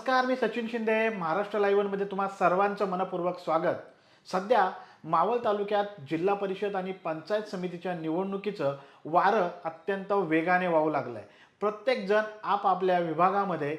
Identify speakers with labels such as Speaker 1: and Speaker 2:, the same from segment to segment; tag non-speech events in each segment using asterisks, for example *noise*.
Speaker 1: नमस्कार मी सचिन शिंदे. महाराष्ट्र लाईव्हमध्ये तुम्हा सर्वांचं मनपूर्वक स्वागत. सध्या मावळ तालुक्यात जिल्हा परिषद आणि पंचायत समितीच्या निवडणुकीचं वारं अत्यंत वेगाने वाहू लागलं आहे प्रत्येकजण आपापल्या विभागामध्ये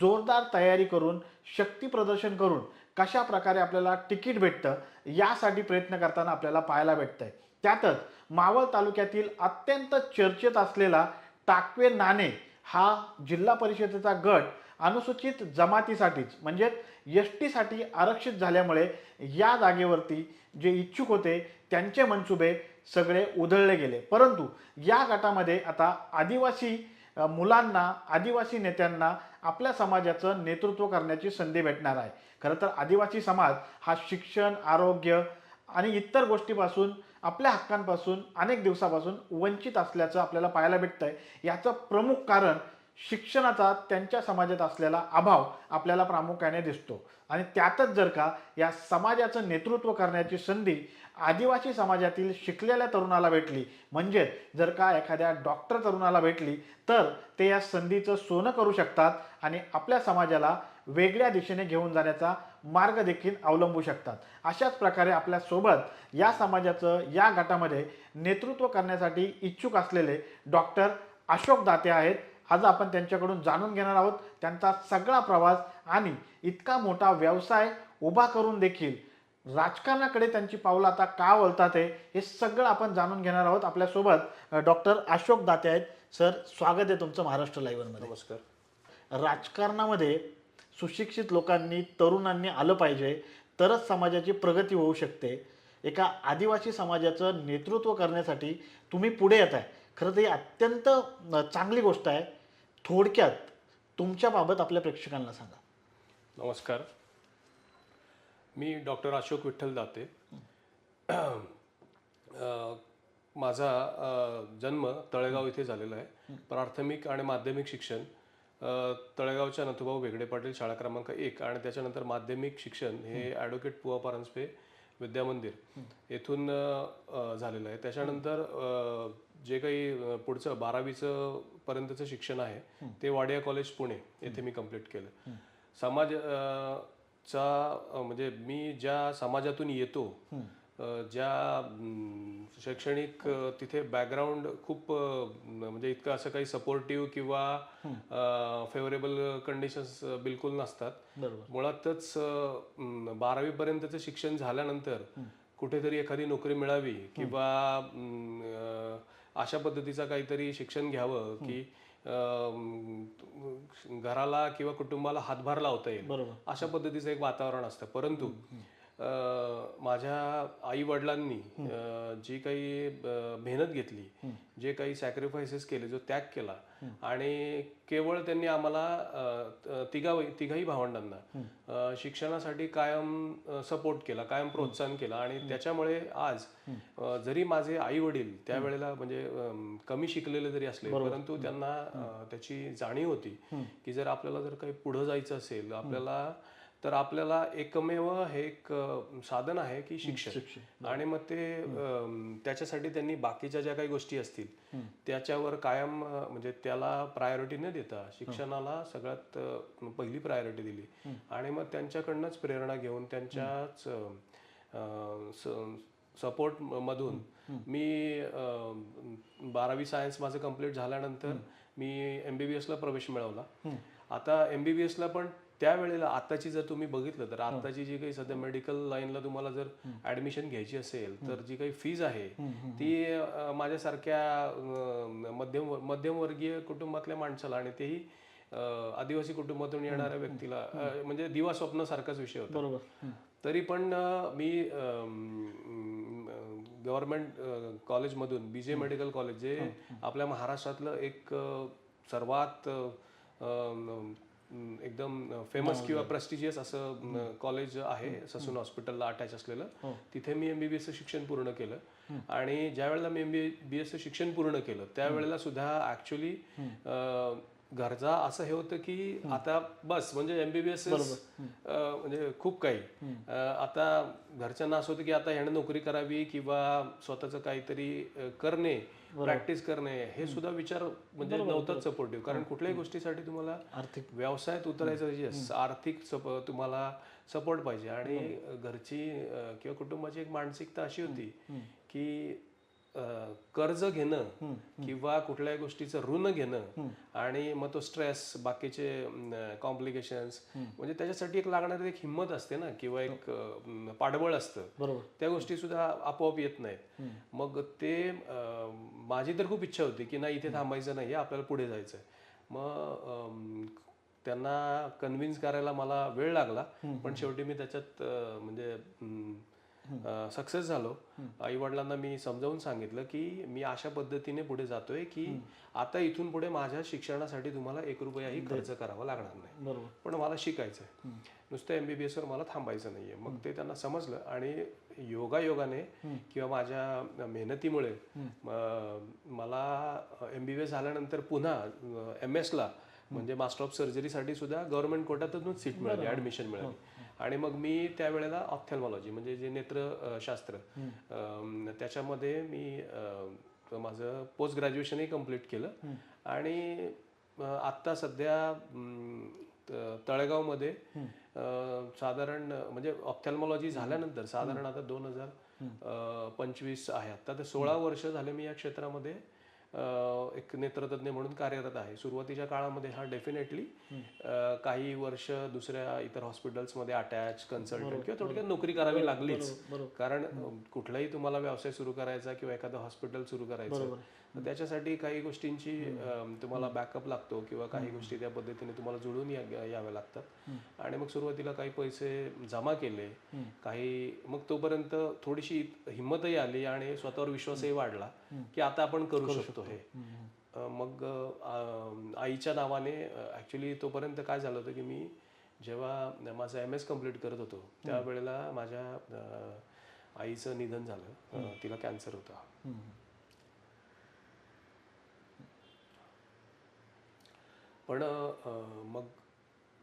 Speaker 1: जोरदार तयारी करून शक्ती प्रदर्शन करून कशा प्रकारे आपल्याला तिकीट भेटतं यासाठी प्रयत्न करताना आपल्याला पाहायला भेटतं आहे त्यातच मावळ तालुक्यातील अत्यंत चर्चेत असलेला टाकवे नाणे हा जिल्हा परिषदेचा गट अनुसूचित जमातीसाठीच म्हणजे एस टीसाठी आरक्षित झाल्यामुळे या जागेवरती जे इच्छुक होते त्यांचे मनसुबे सगळे उधळले गेले. परंतु या गटामध्ये आता आदिवासी मुलांना आदिवासी नेत्यांना आपल्या समाजाचं नेतृत्व करण्याची संधी भेटणार आहे. खरं तर आदिवासी समाज हा शिक्षण आरोग्य आणि इतर गोष्टीपासून आपल्या हक्कांपासून अनेक दिवसापासून वंचित असल्याचं आपल्याला पाहायला भेटतं आहे याचं प्रमुख कारण शिक्षणाचा त्यांच्या समाजात असलेला अभाव आपल्याला प्रामुख्याने दिसतो. आणि त्यातच जर का या समाजाचं नेतृत्व करण्याची संधी आदिवासी समाजातील शिकलेल्या तरुणाला भेटली म्हणजे जर का एखाद्या डॉक्टर तरुणाला भेटली तर ते या संधीचं सोनं करू शकतात आणि आपल्या समाजाला वेगळ्या दिशेने घेऊन जाण्याचा मार्ग देखील अवलंबू शकतात. अशाच प्रकारे आपल्यासोबत या समाजाचं या गटामध्ये नेतृत्व करण्यासाठी इच्छुक असलेले डॉक्टर अशोक दाते आहेत. आज आपण त्यांच्याकडून जाणून घेणार आहोत त्यांचा सगळा प्रवास आणि इतका मोठा व्यवसाय उभा करून देखील. राजकारणाकडे त्यांची पावलं आता का वळतात आहे हे सगळं आपण जाणून घेणार आहोत. आपल्यासोबत डॉक्टर अशोक दाते आहेत. सर स्वागत आहे तुमचं महाराष्ट्र लाईव्हमध्ये
Speaker 2: नमस्कार.
Speaker 1: राजकारणामध्ये सुशिक्षित लोकांनी तरुणांनी आलं पाहिजे तरच समाजाची प्रगती होऊ शकते. एका आदिवासी समाजाचं नेतृत्व करण्यासाठी तुम्ही पुढे येत आहे खरं तर ही अत्यंत चांगली गोष्ट आहे. थोडक्यात तुमच्याबाबत आपल्या प्रेक्षकांना सांगा.
Speaker 2: नमस्कार. मी डॉक्टर अशोक विठ्ठल दाते. माझा जन्म तळेगाव इथे झालेला आहे. प्राथमिक आणि माध्यमिक शिक्षण तळेगावच्या नथुभाऊ वेगळे पाटील शाळा क्रमांक एक आणि त्याच्यानंतर माध्यमिक शिक्षण हे ॲडव्होकेट पुवा परांजपे विद्यामंदिर येथून झालेलं आहे. त्याच्यानंतर जे काही पुढचं बारावीचं पर्यंतचं शिक्षण आहे ते वाडिया कॉलेज पुणे येथे मी कंप्लीट केलं. समाज चा म्हणजे मी ज्या समाजातून येतो ज्या शैक्षणिक तिथे बॅकग्राऊंड खूप म्हणजे इतकं असं काही सपोर्टिव्ह किंवा फेवरेबल कंडिशन्स बिलकुल नसतात. मुळातच बारावी पर्यंतचं शिक्षण झाल्यानंतर कुठेतरी एखादी नोकरी मिळावी किंवा अशा पद्धतीचा काहीतरी शिक्षण घ्यावं की घराला किंवा कुटुंबाला हातभार लावता येईल. अशा पद्धतीचं एक वातावरण असतं. परंतु माझ्या आई वडिलांनी जी काही मेहनत घेतली जे काही सॅक्रिफायसेस केले जो त्याग केला आणि केवळ त्यांनी आम्हाला तिघा तिघाही भावंडांना शिक्षणासाठी कायम सपोर्ट केला कायम प्रोत्साहन केलं आणि त्याच्यामुळे आज जरी माझे आई वडील त्यावेळेला म्हणजे कमी शिकलेले जरी असले परंतु त्यांना त्याची जाणीव होती की जर आपल्याला जर काही पुढे जायचं असेल आपल्याला तर आपल्याला एकमेव हे एक साधन आहे की शिक्षण. आणि मग ते त्याच्यासाठी त्यांनी बाकीच्या ज्या काही गोष्टी असतील त्याच्यावर कायम म्हणजे त्याला प्रायोरिटी न देता शिक्षणाला सगळ्यात पहिली प्रायोरिटी दिली. आणि मग त्यांच्याकडनंच प्रेरणा घेऊन त्यांच्याच सपोर्ट मधून मी बारावी सायन्स माझं कंप्लीट झाल्यानंतर मी एम बी बी एसला प्रवेश मिळवला. आता एम बी बी एसला पण त्यावेळेला आताची जर तुम्ही बघितलं तर आताची जी काही सध्या मेडिकल लाईनला तुम्हाला जर ऍडमिशन घ्यायची असेल तर जी काही फीज आहे ती माझ्यासारख्या मध्यम मध्यमवर्गीय कुटुंबातल्या माणसाला आणि तेही आदिवासी कुटुंबातून येणाऱ्या व्यक्तीला म्हणजे दिवा स्वप्न सारखाच विषय होता.
Speaker 1: बरोबर.
Speaker 2: तरी पण मी गव्हर्नमेंट कॉलेजमधून बी जे मेडिकल कॉलेज जे आपल्या महाराष्ट्रातलं एक सर्वात एकदम फेमस किंवा प्रेस्टिजियस असं कॉलेज आहे ससून हॉस्पिटलला अटॅच असलेलं. तिथे मी एमबीबीएसचं शिक्षण पूर्ण केलं. आणि ज्या वेळेला मी एमबीबीएसचं शिक्षण पूर्ण केलं त्यावेळेला सुद्धा ऍक्च्युली गरजा असं हे होतं की आता बस म्हणजे एमबीबीएस म्हणजे खूप काही. आता घरच्यांना असं होतं की आता ह्याने नोकरी करावी किंवा स्वतःचं काहीतरी करणे प्रॅक्टिस करणे हे सुद्धा विचार म्हणजे नव्हताच सपोर्टिव्ह कारण कुठल्याही गोष्टीसाठी तुम्हाला
Speaker 1: आर्थिक
Speaker 2: व्यवसायात उतरायचं yes, आर्थिक सप- तुम्हाला सपोर्ट पाहिजे. आणि घरची किंवा कुटुंबाची एक मानसिकता अशी होती की कर्ज घेणं किंवा कुठल्याही गोष्टीचं ऋण घेणं आणि मग तो स्ट्रेस बाकीचे कॉम्प्लिकेशन्स म्हणजे त्याच्यासाठी एक लागणारी एक हिंमत असते ना किंवा एक अं, पाठबळ असतं. त्या गोष्टी सुद्धा आपोआप येत नाहीत. मग ते माझी तर खूप इच्छा होती की नाही इथे थांबायचं नाही आपल्याला पुढे जायचं मग त्यांना कन्व्हिन्स करायला मला वेळ लागला पण शेवटी मी त्याच्यात म्हणजे सक्सेस झालो. आई वडिलांना मी समजावून सांगितलं की मी अशा पद्धतीने पुढे जातोय की आता इथून पुढे माझ्या शिक्षणासाठी तुम्हाला एक रुपयाही खर्च करावा लागणार नाही. पण मला शिकायचं आहे नुसतं एमबीबीएस वर मला थांबायचं नाहीये. मग ते त्यांना समजलं आणि योगायोगाने किंवा माझ्या मेहनतीमुळे मला एमबीबीएस झाल्यानंतर पुन्हा एम एस ला म्हणजे मास्टर ऑफ सर्जरीसाठी सुद्धा गव्हर्नमेंट कोर्टातूच सीट मिळाली ऍडमिशन मिळाली. आणि मग मी त्यावेळेला ऑप्थॅल्मॉलॉजी म्हणजे जे नेत्र शास्त्र त्याच्यामध्ये मी माझं पोस्ट ग्रॅज्युएशनही कंप्लीट केलं. आणि आत्ता सध्या तळेगावमध्ये साधारण म्हणजे ऑप्थॅल्मॉलॉजी झाल्यानंतर साधारण आता दोन हजार पंचवीस आहे आता तर सोळा वर्ष झाले मी या क्षेत्रामध्ये. एक नेत्रतज्ञ म्हणून कार्यरत आहे. सुरुवातीच्या काळामध्ये हा डेफिनेटली काही वर्ष दुसऱ्या इतर हॉस्पिटल्समध्ये अटॅच कन्सल्टंट किंवा थोडक्यात नोकरी करावी लागलीच. कारण कुठलाही तुम्हाला व्यवसाय सुरू करायचा किंवा एखादं हॉस्पिटल सुरू करायचं तर त्याच्यासाठी काही गोष्टींची तुम्हाला बॅकअप लागतो किंवा काही गोष्टी त्या पद्धतीने तुम्हाला जुळून याव्या लागतात. आणि मग सुरुवातीला काही पैसे जमा केले काही मग तोपर्यंत थोडीशी हिंमतही आली आणि स्वतःवर विश्वासही वाढला की आता आपण करू शकतो हे. मग आईच्या नावाने ऍक्च्युली तोपर्यंत काय झालं होतं की मी जेव्हा माझं एम एस कंप्लीट करत होतो त्यावेळेला माझ्या आईचं निधन झालं. तिला कॅन्सर होता. पण मग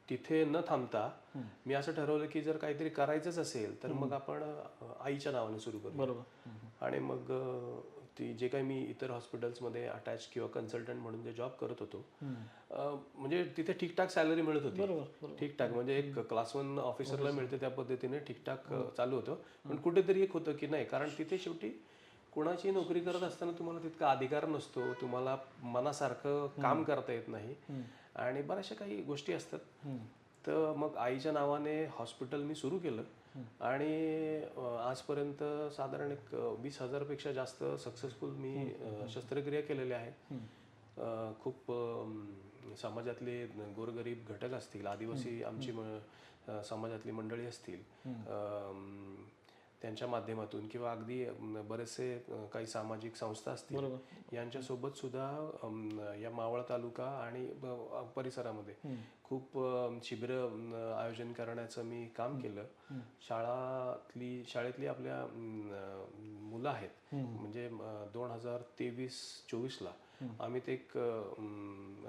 Speaker 2: तिथे न थांबता मी असं ठरवलं की जर काहीतरी करायचंच असेल तर मग आपण आईच्या नावाने सुरू करू
Speaker 1: बरोबर.
Speaker 2: आणि मग ती जे काही मी इतर हॉस्पिटल्समध्ये अटॅच किंवा कन्सल्टंट म्हणून जे जॉब करत होतो म्हणजे तिथे ठीकठाक सॅलरी मिळत होती.
Speaker 1: बरोबर
Speaker 2: ठीकठाक म्हणजे एक क्लास वन ऑफिसरला मिळते त्या पद्धतीने ठीकठाक अं, चालू होतं. पण कुठेतरी एक होतं की नाही कारण तिथे शेवटी कोणाची नोकरी करत असताना तुम्हाला तितका अधिकार नसतो तुम्हाला मनासारखं काम करता येत नाही. आणि बऱ्याचशा काही गोष्टी असतात. तर मग आईच्या नावाने हॉस्पिटल मी सुरू केलं. आणि आजपर्यंत साधारण एक वीस हजारपेक्षा जास्त सक्सेसफुल मी शस्त्रक्रिया केलेल्या आहेत खूप समाजातले गोरगरीब घटक असतील आदिवासी आमची समाजातली मंडळी असतील. त्यांच्या माध्यमातून किंवा अगदी बरेचसे काही सामाजिक संस्था असतील यांच्यासोबत सुद्धा या मावळ तालुका आणि परिसरामध्ये खूप शिबिर आयोजन करण्याचं मी काम केलं. शाळातली शाळेतली आपल्या मुलं आहेत. म्हणजे दोन हजार तेवीस चोवीसला आम्ही ते एक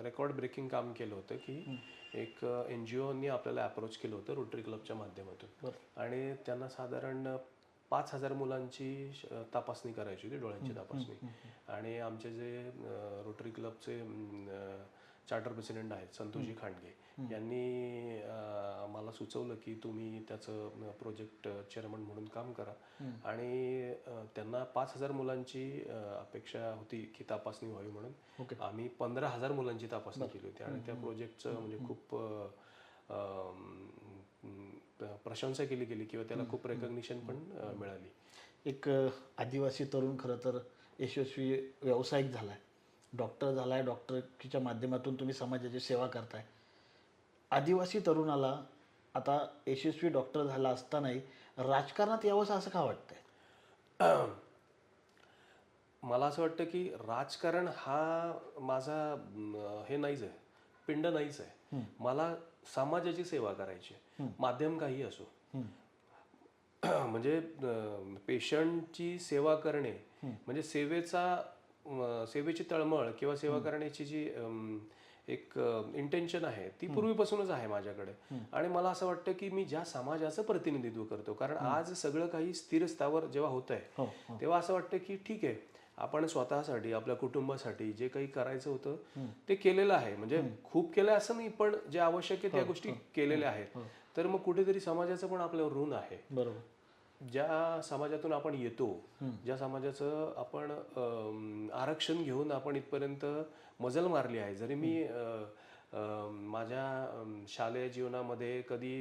Speaker 2: रेकॉर्ड ब्रेकिंग काम केलं होतं की एक एन जी ओनी आपल्याला अप्रोच केलं होतं रोटरी क्लबच्या माध्यमातून. आणि त्यांना साधारण पाच हजार मुलांची तपासणी करायची होती डोळ्यांची तपासणी. आणि आमचे जे रोटरी क्लबचे चार्टर प्रेसिडेंट आहेत संतोषजी खांडगे यांनी मला सुचवलं की तुम्ही त्याचं प्रोजेक्ट चेअरमन म्हणून काम करा. आणि त्यांना पाच हजार मुलांची अपेक्षा होती की तपासणी व्हावी म्हणून. आम्ही पंधरा हजार मुलांची तपासणी केली होती. आणि त्या प्रोजेक्टचं म्हणजे खूप प्रशंसा केली गेली किंवा त्याला खूप रेकग्निशन पण मिळाली.
Speaker 1: एक आदिवासी तरुण खरं तर यशस्वी व्यावसायिक झालाय. डॉक्टर झालाय. डॉक्टरच्या माध्यमातून तुम्ही समाजाची सेवा करताय. आदिवासी तरुणाला आता यशस्वी डॉक्टर झाला असतानाही राजकारणात यावंसं असं का वाटतंय? *clears throat*
Speaker 2: मला असं वाटतं की राजकारण हा माझा हे नाहीच आहे. पिंड नाहीच आहे. मला समाजाची सेवा करायची आहे. माध्यम काही असो. *clears throat* म्हणजे पेशंटची सेवा करणे म्हणजे सेवेचा सेवेची तळमळ किंवा सेवा करण्याची जी एक इंटेन्शन आहे ती पूर्वीपासूनच आहे माझ्याकडे. आणि मला असं वाटतं की मी ज्या समाजाचं प्रतिनिधित्व करतो कारण आज सगळं काही स्थिर स्थावर जेव्हा होत
Speaker 1: हो,
Speaker 2: आहे तेव्हा असं वाटतं की ठीक आहे आपण स्वतःसाठी आपल्या कुटुंबासाठी जे काही करायचं होतं ते केलेलं आहे. म्हणजे खूप केलं असं नाही पण जे आवश्यक आहे त्या गोष्टी केलेल्या आहेत. तर मग कुठेतरी समाजाचं पण आपल्यावर ऋण आहे.
Speaker 1: बरोबर.
Speaker 2: ज्या समाजातून आपण येतो ज्या समाजाचं आपण आरक्षण घेऊन आपण इथपर्यंत मजल मारली आहे. जरी मी माझ्या शालेय जीवनामध्ये कधी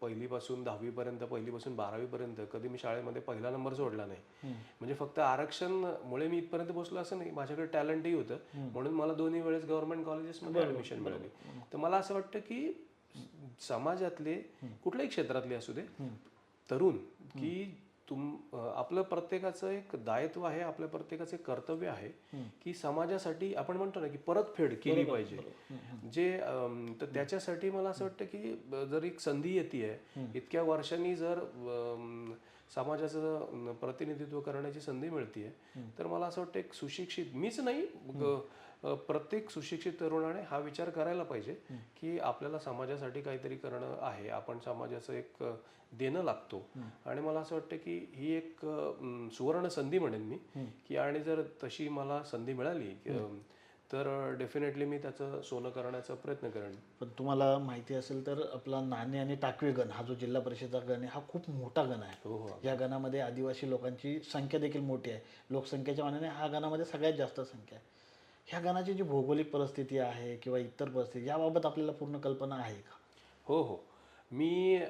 Speaker 2: पहिलीपासून दहावीपर्यंत पहिलीपासून बारावीपर्यंत कधी मी शाळेमध्ये पहिला नंबर सोडला नाही. म्हणजे फक्त आरक्षणमुळे मी इथपर्यंत पोहोचलो असं नाही. माझ्याकडे टॅलेंटही होतं. म्हणून मला दोन्ही वेळेस गव्हर्नमेंट कॉलेजेसमध्ये ऍडमिशन मिळाली. तर मला असं वाटतं की समाजातले कुठल्याही क्षेत्रातले असू दे तरुण की तुम आपलं प्रत्येकाचं एक दायित्व आहे आपल्या प्रत्येकाचं एक कर्तव्य आहे की समाजासाठी आपण म्हणतो ना की परतफेड केली पाहिजे. जे तर त्याच्यासाठी मला असं वाटतं की जर एक संधी येते इतक्या वर्षांनी जर समाजाचं प्रतिनिधित्व करण्याची संधी मिळते तर मला असं वाटतं एक सुशिक्षित मीच नाही प्रत्येक सुशिक्षित तरुणाने हा विचार करायला पाहिजे की आपल्याला समाजासाठी काहीतरी करणं आहे. आपण समाजाचं एक देणं लागतो. आणि मला असं वाटतं की ही एक सुवर्ण संधी म्हणेन मी की आणि जर तशी मला संधी मिळाली तर डेफिनेटली मी त्याचं सोनं करण्याचा प्रयत्न करेन.
Speaker 1: पण तुम्हाला माहिती असेल तर आपला नाणे आणि टाकवी गण हा जो जिल्हा परिषदचा गण आहे हा खूप मोठा गण आहे.
Speaker 2: हो हो.
Speaker 1: या गणामध्ये आदिवासी लोकांची संख्या देखील मोठी आहे. लोकसंख्येच्या मानाने हा गणामध्ये सगळ्यात जास्त संख्या आहे. ह्या गणाची जी भौगोलिक परिस्थिती आहे किंवा इतर परिस्थिती याबाबत आपल्याला पूर्ण कल्पना आहे का?
Speaker 2: हो हो. मी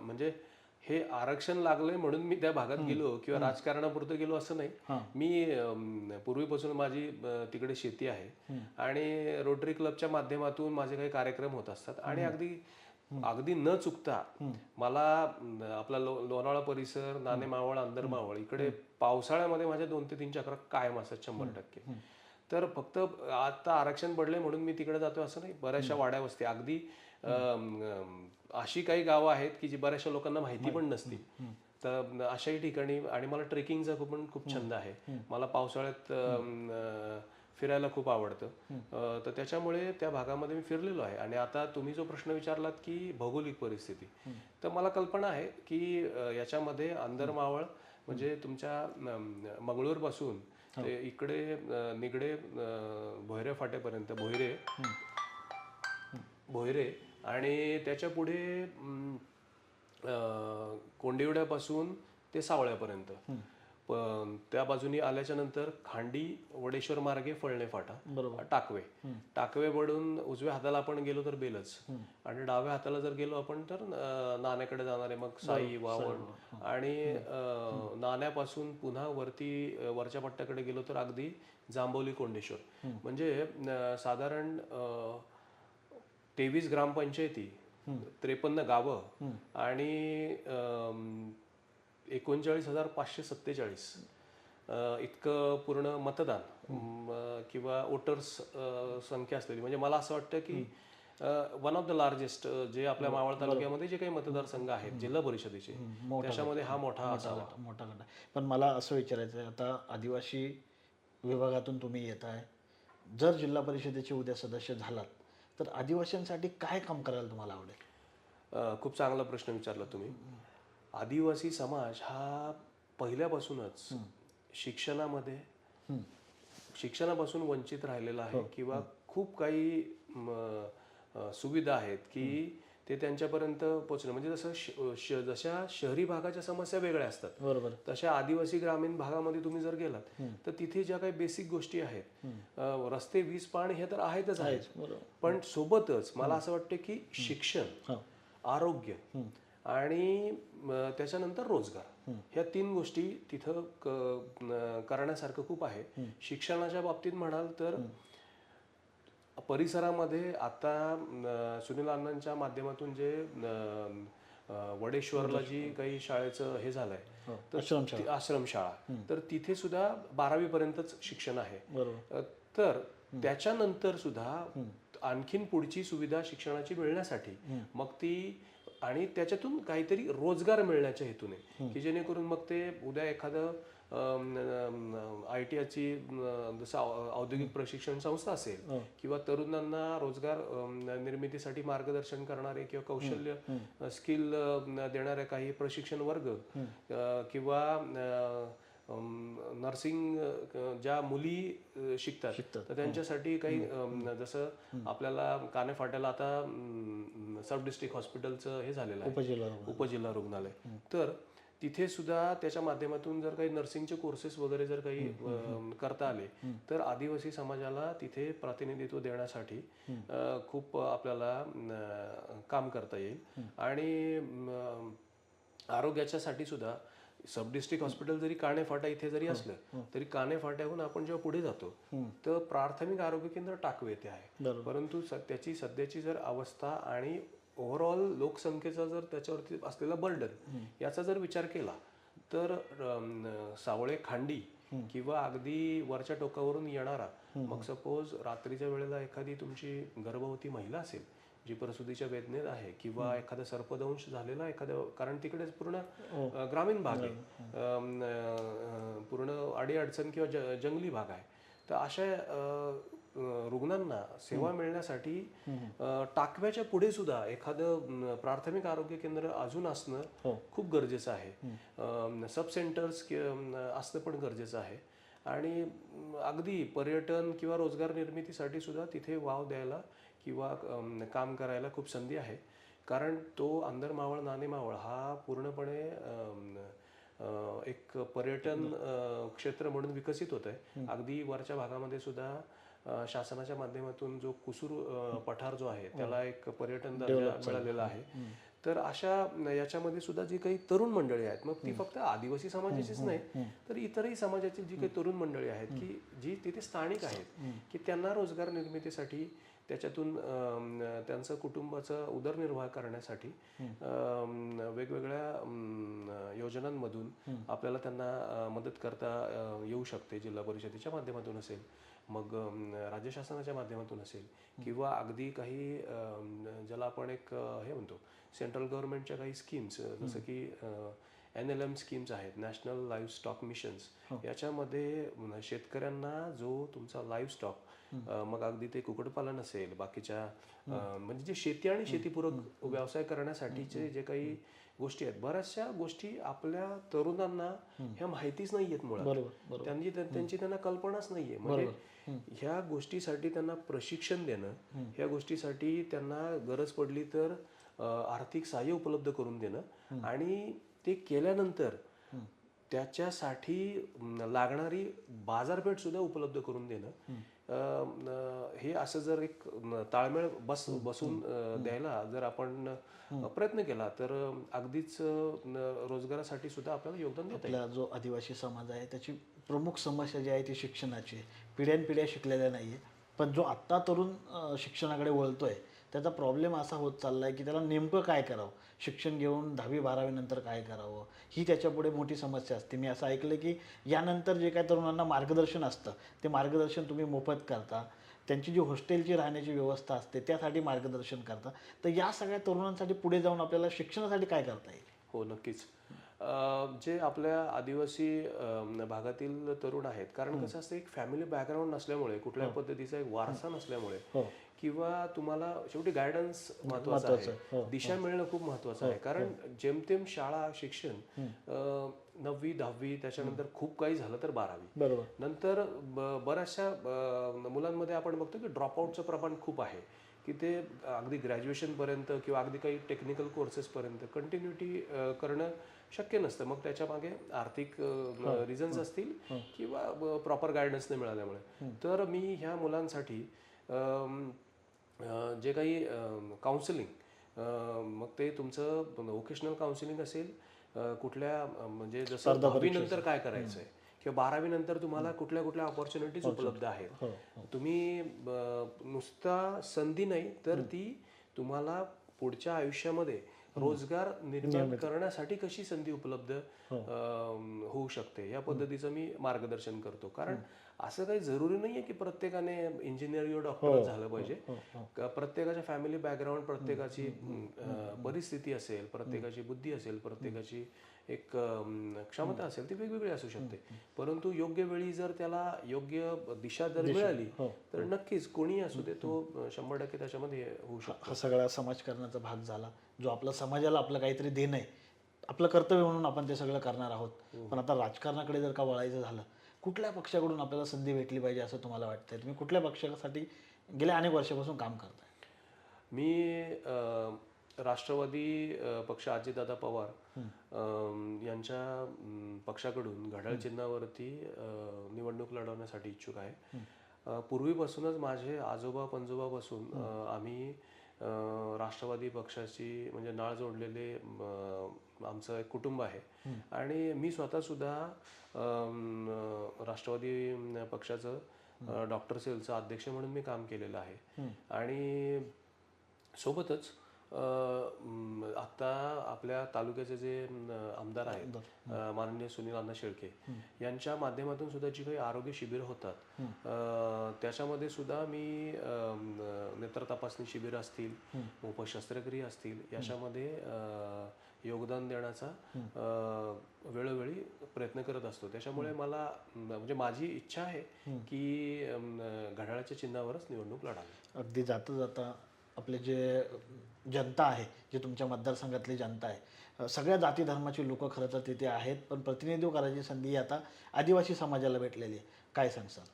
Speaker 2: म्हणजे हे आरक्षण लागलंय म्हणून मी त्या भागात गेलो किंवा राजकारणापुरतं गेलो असं नाही. मी पूर्वीपासून माझी तिकडे शेती आहे. आणि रोटरी क्लबच्या माध्यमातून माझे काही कार्यक्रम होत असतात. आणि अगदी अगदी न चुकता मला आपला लो- लोणावळा परिसर नाणे मावळ अंदर मावळ इकडे पावसाळ्यामध्ये माझ्या दोन ते तीन चक्र कायम असतात शंभर टक्के. तर फक्त आता आरक्षण पडले म्हणून मी तिकडे जातो असं नाही. बऱ्याचशा वाड्या वस्ती. अगदी अशी काही गावं आहेत की जी बऱ्याचशा लोकांना माहिती पण नसती तर अशाही ठिकाणी आणि मला ट्रेकिंगचा खूप पण खूप छंद आहे. मला पावसाळ्यात फिरायला खूप आवडतं. तर त्याच्यामुळे त्या भागामध्ये मी फिरलेलो आहे. आणि आता तुम्ही जो प्रश्न विचारलात की भौगोलिक परिस्थिती तर मला कल्पना आहे की याच्यामध्ये अंदरमावळ म्हणजे तुमच्या मंगळूरपासून ते इकडे निगडे भोयरे फाट्यापर्यंत भोयरे भोयरे आणि त्याच्या पुढे अम, अ, कोंडिवड्यापासून ते सावळ्यापर्यंत. त्या बाजूनी आल्याच्यानंतर खांडी वडेश्वर मार्गे फळणे फाटा टाकवे. टाकवे वडून उजव्या हाताला आपण गेलो तर बेलच. आणि डाव्या हाताला जर गेलो आपण तर नाण्याकडे जाणारे मग साई वावण. आणि नाण्यापासून पुन्हा वरती वरच्या पट्ट्याकडे गेलो तर अगदी जांभोली कोंडेश्वर. म्हणजे साधारण तेवीस ग्रामपंचायती त्रेपन्न गावं आणि एकोणचाळीस हजार पाचशे सत्तेचाळीस इतकं पूर्ण मतदान किंवा वोटर्स संख्या असलेली. म्हणजे मला असं वाटतं की वन ऑफ द लार्जेस्ट जे आपल्या मावळ तालुक्यामध्ये जे काही मतदारसंघ आहेत जिल्हा परिषदेचे त्याच्यामध्ये हा मोठा असावा.
Speaker 1: मोठा गट. आहे पण मला असं विचारायचं आहे आता आदिवासी विभागातून तुम्ही येत आहे जर जिल्हा परिषदेचे उद्या सदस्य झालात तर आदिवासींसाठी काय काम करायला तुम्हाला आवडेल?
Speaker 2: खूप चांगला प्रश्न विचारला तुम्ही. आदिवासी समाज हा पहिल्यापासूनच शिक्षणामध्ये शिक्षणापासून वंचित राहिलेला आहे किंवा खूप काही सुविधा आहेत की ते त्यांच्यापर्यंत पोहोचणं. म्हणजे जसं श- श- जशा शहरी भागाच्या समस्या वेगळ्या असतात
Speaker 1: बरोबर.
Speaker 2: तशा आदिवासी ग्रामीण भागामध्ये तुम्ही जर गेलात तर तिथे ज्या काही बेसिक गोष्टी आहेत अ, रस्ते वीज पाणी हे तर आहेतच आहेत.
Speaker 1: बरोबर.
Speaker 2: पण सोबतच मला असं वाटतं की शिक्षण. आरोग्य आणि म, त्याच्यानंतर रोजगार ह्या तीन गोष्टी तिथं क- न- करण्यासारखं खूप आहे. शिक्षणाच्या बाबतीत म्हणाल तर परिसरामध्ये आता सुनील अण्णांच्या माध्यमातून जे वडेश्वरला जी काही शाळेचं हे झालंय तर
Speaker 1: आश्रमशाळा.
Speaker 2: तर तिथे सुद्धा बारावी पर्यंतच शिक्षण आहे. तर त्याच्यानंतर सुद्धा आणखीन पुढची सुविधा शिक्षणाची मिळण्यासाठी मग ती आणि त्याच्यातून काहीतरी रोजगार मिळण्याच्या हेतूने. की जेणेकरून मग ते उद्या एखादं आय टी आयची जसं औद्योगिक प्रशिक्षण संस्था असेल किंवा तरुणांना रोजगार निर्मितीसाठी मार्गदर्शन करणारे किंवा कौशल्य स्किल देणारे काही प्रशिक्षण वर्ग किंवा नर्सिंग ज्या मुली शिकतात तर त्यांच्यासाठी काही जसं आपल्याला काने फाट्याला आता सब डिस्ट्रिक्ट हॉस्पिटलचं हे झालेलं आहे.
Speaker 1: उपजिल्हा
Speaker 2: रुग्णालय. तर तिथे सुद्धा त्याच्या माध्यमातून जर काही नर्सिंगचे कोर्सेस वगैरे जर काही करता आले तर आदिवासी समाजाला तिथे प्रतिनिधित्व देण्यासाठी खूप आपल्याला काम करता येईल. आणि आरोग्याच्यासाठी सुद्धा सब डिस्ट्रिक्ट हॉस्पिटल जरी काणे फाटा इथे जरी असलं तरी काणे फाट्याहून आपण जेव्हा पुढे जातो तर प्राथमिक आरोग्य केंद्र टाकवे येथे आहे. परंतु त्याची सध्याची जर अवस्था आणि ओव्हरऑल लोकसंख्येचा जर त्याच्यावरती असलेला बर्डन याचा जर विचार केला तर सावळे खांडी किंवा अगदी वरच्या टोकावरून येणारा मग सपोज रात्रीच्या वेळेला एखादी तुमची गर्भवती महिला असेल जी प्रसूतीच्या वेदनेत आहे किंवा एखादा सर्पदंश झालेला एखाद्या कारण तिकडे पूर्ण अ, ग्रामीण भाग आहे. पूर्ण अडी अडचण किंवा जंगली भाग आहे. तर अशा रुग्णांना सेवा मिळण्यासाठी टाकव्याच्या पुढे सुद्धा एखादं प्राथमिक आरोग्य केंद्र अजून असणं खूप गरजेचं आहे. सब सेंटर्स असणं पण गरजेचं आहे. आणि अगदी पर्यटन किंवा रोजगार निर्मितीसाठी सुद्धा तिथे वाव द्यायला किंवा काम करायला खूप संधी आहे. कारण तो अंदर मावळ नाणे मावळ हा पूर्णपणे एक पर्यटन क्षेत्र म्हणून विकसित होत आहे अगदी वरच्या भागामध्ये सुद्धा शासनाच्या माध्यमातून जो कुसूर पठार जो आहे त्याला एक पर्यटन दर्जा मिळालेला आहे. तर अशा याच्यामध्ये सुद्धा जी काही तरुण मंडळी आहेत मग ती फक्त आदिवासी समाजाचीच नाही तर इतरही समाजाची जी काही तरुण मंडळी आहेत की जी तिथे स्थानिक आहेत की त्यांना रोजगार निर्मितीसाठी त्याच्यातून त्यांचं कुटुंबाचा उदरनिर्वाह करण्यासाठी वेगवेगळ्या योजनांमधून आपल्याला त्यांना मदत करता येऊ शकते. जिल्हा परिषदेच्या माध्यमातून असेल मग राज्य शासनाच्या माध्यमातून असेल किंवा अगदी काही ज्याला आपण एक हे म्हणतो सेंट्रल गव्हर्नमेंटच्या काही स्कीम्स जसं की एन एल एम स्कीम्स आहेत नॅशनल लाईव्ह स्टॉक मिशन्स याच्यामध्ये म, शेतकऱ्यांना जो तुमचा लाईव्ह स्टॉक मग अगदी ते कुक्कुटपालन असेल बाकीच्या म्हणजे जे शेती आणि शेतीपूरक व्यवसाय करण्यासाठीचे जे काही गोष्टी आहेत बऱ्याचशा गोष्टी आपल्या तरुणांना ह्या माहितीच नाही आहेत मुळात. त्यांची त्यांची त्यांना कल्पनाच नाहीये म्हणजे ह्या गोष्टीसाठी त्यांना प्रशिक्षण देणं ह्या गोष्टीसाठी त्यांना गरज पडली तर आर्थिक सहाय्य उपलब्ध करून देणं आणि ते केल्यानंतर त्याच्यासाठी लागणारी बाजारपेठ सुद्धा उपलब्ध करून देणं. हे असं जर एक ताळमेळ बस बसून द्यायला जर आपण प्रयत्न केला तर अगदीच रोजगारासाठी सुद्धा आपल्याला योगदान देता
Speaker 3: आपला जो आदिवासी समाज आहे त्याची प्रमुख समस्या जी आहे ती शिक्षणाची. पिढ्यानपिढ्या शिकलेल्या नाही आहे पण जो आत्ता तरुण शिक्षणाकडे वळतोय त्याचा प्रॉब्लेम असा होत चालला आहे की त्याला नेमकं काय करावं? शिक्षण घेऊन दहावी बारावीनंतर काय करावं? ही त्याच्यापुढे मोठी समस्या असते. मी असं ऐकलं की यानंतर जे काय तरुणांना मार्गदर्शन असतं ते मार्गदर्शन तुम्ही मोफत करता. त्यांची जी हॉस्टेलची राहण्याची व्यवस्था असते त्यासाठी मार्गदर्शन करता. तर या सगळ्या तरुणांसाठी पुढे जाऊन आपल्याला शिक्षणासाठी काय करता येईल?
Speaker 2: हो नक्कीच. जे आपल्या आदिवासी भागातील तरुण आहेत. कारण कसं असतं एक फॅमिली बॅकग्राऊंड नसल्यामुळे कुठल्या पद्धतीचा एक वारसा नसल्यामुळे किंवा तुम्हाला शेवटी गायडन्स महत्वाचं आहे. दिशा मिळणं खूप महत्वाचं आहे. कारण जेमतेम शाळा शिक्षण नववी दहावी त्याच्यानंतर खूप काही झालं तर बारावी. नंतर बऱ्याचशा मुलांमध्ये आपण बघतो की ड्रॉपआउटचं प्रमाण खूप आहे. की ते अगदी ग्रॅज्युएशन पर्यंत किंवा अगदी काही टेक्निकल कोर्सेस पर्यंत कंटिन्युटी करणं शक्य नसतं. मग त्याच्यामागे आर्थिक रिझन्स असतील किंवा प्रॉपर गायडन्स नाही मिळाल्यामुळे. तर मी ह्या मुलांसाठी जे काही काउन्सिलिंग मग ते तुमचं व्होकेशनल काउन्सिलिंग असेल कुठल्या म्हणजे जसं दहावी नंतर काय करायचंय किंवा बारावी नंतर तुम्हाला कुठल्या कुठल्या ऑपॉर्च्युनिटीज उपलब्ध आहेत. तुम्ही ब- नुसता संधी नाही तर ती तुम्हाला पुढच्या आयुष्यामध्ये रोजगार निर्माण करण्यासाठी कशी संधी उपलब्ध अम, होऊ शकते? या पद्धतीचं मी मार्गदर्शन करतो. कारण असं काही जरुरी नाहीये की प्रत्येकाने इंजिनियर किंवा डॉक्टर झालं पाहिजे. क- प्रत्येकाच्या फॅमिली बॅकग्राऊंड प्रत्येकाची परिस्थिती असेल प्रत्येकाची बुद्धी असेल प्रत्येकाची एक क्षमता असेल ती वेगवेगळी असू शकते. परंतु योग्य वेळी जर त्याला योग्य दिशा जर मिळाली
Speaker 1: हो.
Speaker 2: तर नक्कीच कोणी असू दे तो शंभर टक्के त्याच्यामध्ये होऊ शकतो.
Speaker 1: हा सगळा समाजकारणाचा भाग झाला जो आपला समाजाला आपलं काहीतरी देणं आहे. आपलं कर्तव्य म्हणून आपण ते सगळं करणार आहोत. पण आता राजकारणाकडे जर का वळायचं झालं कुठल्या पक्षाकडून आपल्याला संधी भेटली पाहिजे असं तुम्हाला वाटतंय? तुम्ही कुठल्या पक्षासाठी गेल्या अनेक वर्षापासून काम करताय?
Speaker 2: मी अ, राष्ट्रवादी पक्ष अजितदादा पवार यांच्या पक्षाकडून घड्याळ चिन्हावरती निवडणूक लढवण्यासाठी इच्छुक आहे. पूर्वीपासूनच माझे आजोबा पणजोबापासून अ, आम्ही राष्ट्रवादी पक्षाची म्हणजे नाळ जोडलेले आमचं एक कुटुंब आहे. आणि मी स्वतः सुद्धा राष्ट्रवादी पक्षाचं डॉक्टर सेलचा अध्यक्ष म्हणून मी काम केलेलं आहे. आणि सोबतच आता आपल्या तालुक्याचे जे आमदार आहेत माननीय सुनील अण्णा शेळके यांच्या माध्यमातून सुद्धा जी काही आरोग्य शिबिर होतात त्याच्यामध्ये सुद्धा मी नेत्र तपासणी शिबिर असतील मोफत शस्त्रक्रिया असतील याच्यामध्ये योगदान देण्याचा वेळोवेळी प्रयत्न करत असतो. त्याच्यामुळे मला म्हणजे माझी इच्छा आहे की घड्याळाच्या चिन्हावरच निवडणूक लढावी.
Speaker 1: अगदी जाता जाता आपले जे जनता आहे जे तुमच्या मतदारसंघातली जनता आहे. सगळ्या जाती धर्माची लोक खरं तर तिथे आहेत पण प्रतिनिधित्व करायची संधी आता आदिवासी समाजाला भेटलेली आहे. काय सांगसाल?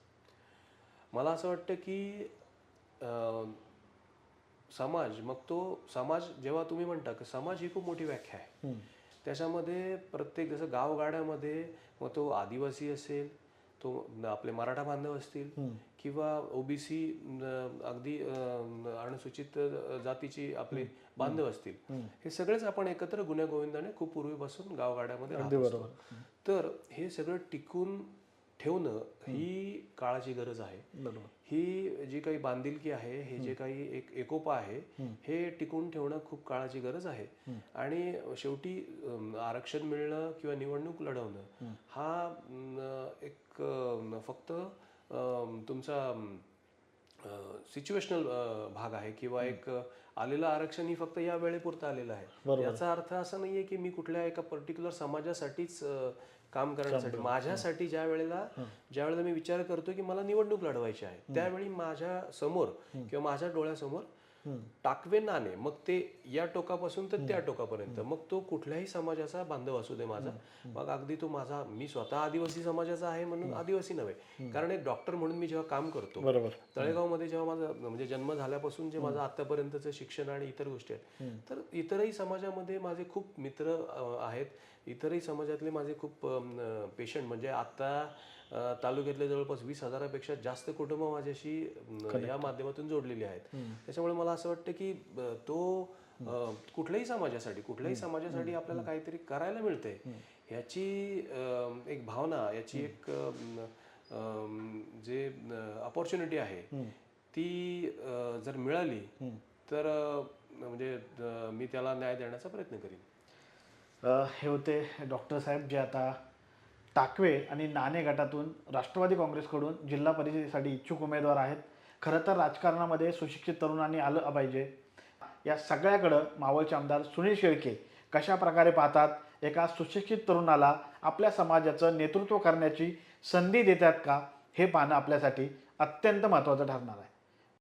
Speaker 2: मला असं वाटतं की अं, समाज मग तो समाज जेव्हा तुम्ही म्हणता की समाज ही खूप मोठी व्याख्या आहे. त्याच्यामध्ये प्रत्येक जसं गावगाड्यामध्ये मग तो आदिवासी असेल तो आपले मराठा बांधव असतील किंवा ओबीसी अगदी अनुसूचित जातीची आपले बांधव असतील. हे सगळेच आपण एकत्र गुन्ह्यागोविंदाने खूप पूर्वीपासून गावगाड्यामध्ये राहत असतो. तर हे सगळं टिकून ठेवणं ही काळाची गरज आहे. ही जी काही बांधिलकी आहे हे जे काही एक एकोपा आहे हे टिकून ठेवणं खूप काळाची गरज आहे. आणि शेवटी आरक्षण मिळणं किंवा निवडणूक लढवणं हा एक फक्त तुमचा सिच्युएशनल भाग आहे किंवा एक आलेलं आरक्षण ही फक्त या वेळेपुरतं आलेलं आहे. याचा अर्थ असा नाहीये की मी कुठल्या एका पर्टिक्युलर समाजासाठीच काम करण्यासाठी माझ्यासाठी ज्या वेळेला ज्या वेळेला मी विचार करतो की मला निवडणूक लढवायची आहे त्यावेळी माझ्यासमोर किंवा माझ्या डोळ्यासमोर टाकवे नाणे मग ते या टोकापासून तर त्या टोकापर्यंत. मग तो कुठल्याही समाजाचा बांधव असू दे माझा. मग अगदी तो माझा मी स्वतः आदिवासी समाजाचा आहे म्हणून आदिवासी नव्हे. कारण एक डॉक्टर म्हणून मी जेव्हा काम करतो
Speaker 1: बरोबर.
Speaker 2: तळेगावमध्ये जेव्हा माझा म्हणजे जन्म झाल्यापासून जे माझं आतापर्यंतचं शिक्षण आणि इतर गोष्टी आहेत तर इतरही समाजामध्ये माझे खूप मित्र आहेत. इतरही समाजातले माझे खूप पेशंट म्हणजे आता तालुक्यातले जवळपास वीस हजारापेक्षा जास्त कुटुंब माझ्याशी या माध्यमातून जोडलेली आहेत. त्याच्यामुळे मला असं वाटतं की तो कुठल्याही समाजासाठी कुठल्याही समाजासाठी आपल्याला काहीतरी करायला मिळते ह्याची अ, एक भावना याची एक जे अपॉर्च्युनिटी आहे ती जर मिळाली तर म्हणजे मी त्याला न्याय देण्याचा प्रयत्न करीन.
Speaker 1: हे होते डॉक्टर साहेब जे आता टाकवे आणि नाणे गटातून राष्ट्रवादी काँग्रेसकडून जिल्हा परिषदेसाठी इच्छुक उमेदवार आहेत. खरं तर राजकारणामध्ये सुशिक्षित तरुणांनी आलं पाहिजे. या सगळ्याकडं मावळचे आमदार सुनील शेळके कशा प्रकारे पाहतात? एका सुशिक्षित तरुणाला आपल्या समाजाचं नेतृत्व करण्याची संधी देतात का? हे पाहणं आपल्यासाठी अत्यंत महत्त्वाचं ठरणार आहे.